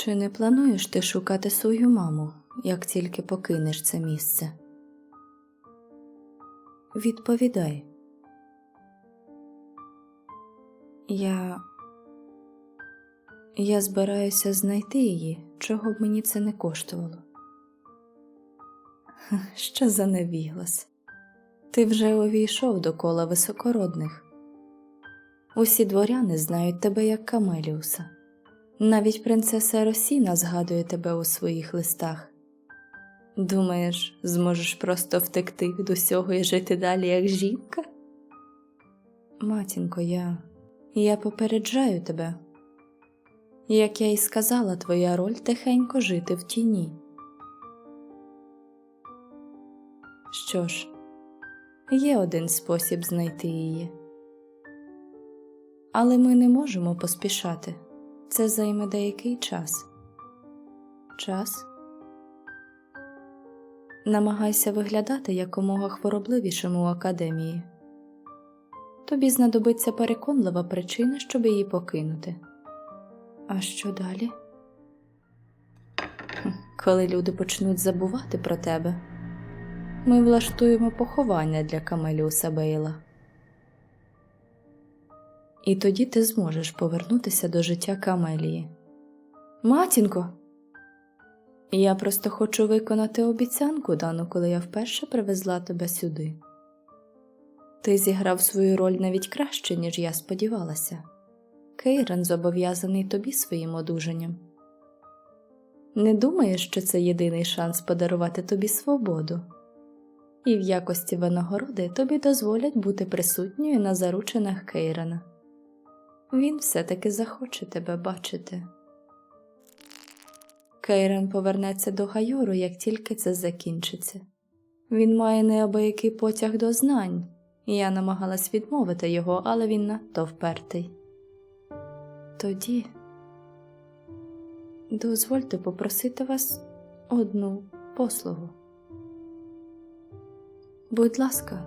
Чи не плануєш ти шукати свою маму, як тільки покинеш це місце? Відповідай. Я. Я збираюся знайти її, чого б мені це не коштувало. Що за невіглас? Ти вже увійшов до кола високородних. Усі дворяни знають тебе як Камеліуса. Навіть принцеса Росіна згадує тебе у своїх листах. Думаєш, зможеш просто втекти від усього і жити далі як жінка? Матінко, я. я попереджаю тебе. Як я й сказала, твоя роль тихенько жити в тіні. Що ж, є один спосіб знайти її. Але ми не можемо поспішати. Це займе деякий час. Час? Намагайся виглядати якомога хворобливішим у академії. Тобі знадобиться переконлива причина, щоб її покинути. А що далі? Коли люди почнуть забувати про тебе, ми влаштуємо поховання для Камеліуса Бейла. І тоді ти зможеш повернутися до життя Камелії. Матінко, я просто хочу виконати обіцянку, дану, коли я вперше привезла тебе сюди. Ти зіграв свою роль навіть краще, ніж я сподівалася. Кейран зобов'язаний тобі своїм одужанням. Не думаєш, що це єдиний шанс подарувати тобі свободу, і в якості винагороди тобі дозволять бути присутньою на заручинах Кейрана. Він все-таки захоче тебе бачити. Кейран повернеться до Гайору, як тільки це закінчиться. Він має неабиякий потяг до знань, я намагалась відмовити його, але він надто впертий. Тоді дозвольте попросити вас одну послугу. Будь ласка,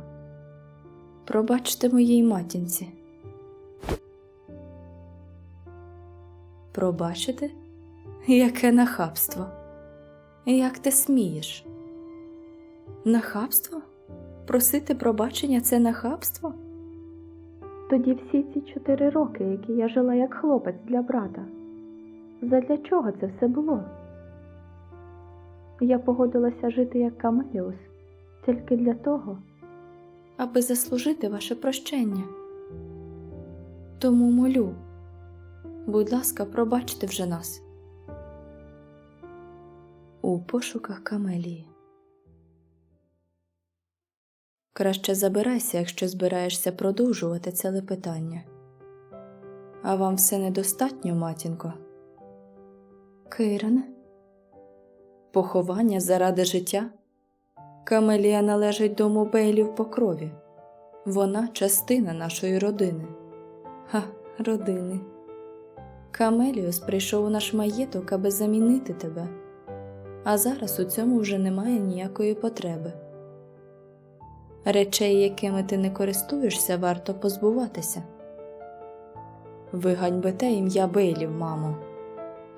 пробачте моїй матінці. Пробачити? Яке нахабство? Як ти смієш? Нахабство? Просити пробачення це нахабство? Тоді всі ці чотири роки, які я жила як хлопець для брата. Задля чого це все було? Я погодилася жити як Камеліус тільки для того, аби заслужити ваше прощення. Тому молю, будь ласка, пробачте вже нас. У пошуках Камелії. Краще забирайся, якщо збираєшся продовжувати це лепетання. А вам все недостатньо, матінко? Кейране? Поховання заради життя? Камелія належить дому Бейлів по крові. Вона частина нашої родини. Ха, родини. Камеліус прийшов у наш маєток, аби замінити тебе, а зараз у цьому вже немає ніякої потреби. Речей, якими ти не користуєшся, варто позбуватися. Ви ганьбите ім'я Бейлів, мамо.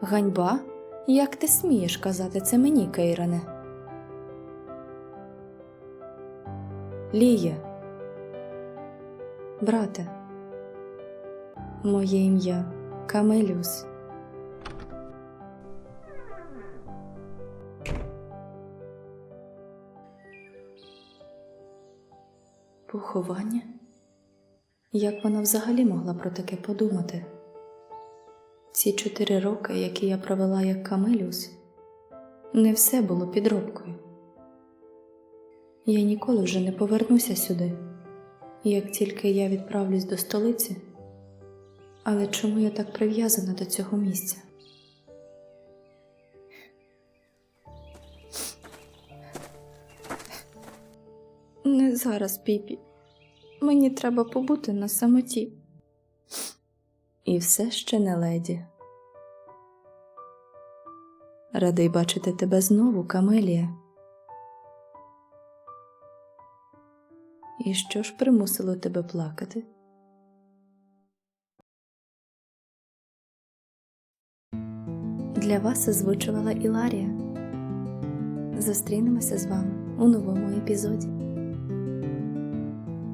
Ганьба? Як ти смієш казати це мені, Кейране? Ліє. Брате. Моє ім'я Камеліус. Поховання? Як вона взагалі могла про таке подумати? Ці чотири роки, які я провела як Камеліус, не все було підробкою. Я ніколи вже не повернуся сюди, як тільки я відправлюсь до столиці. Але чому я так прив'язана до цього місця? Не зараз, Піпі. Мені треба побути на самоті. І все ще не леді. Радий бачити тебе знову, Камелія. І що ж примусило тебе плакати? Для вас озвучувала Іларія. Зустрінемося з вами у новому епізоді.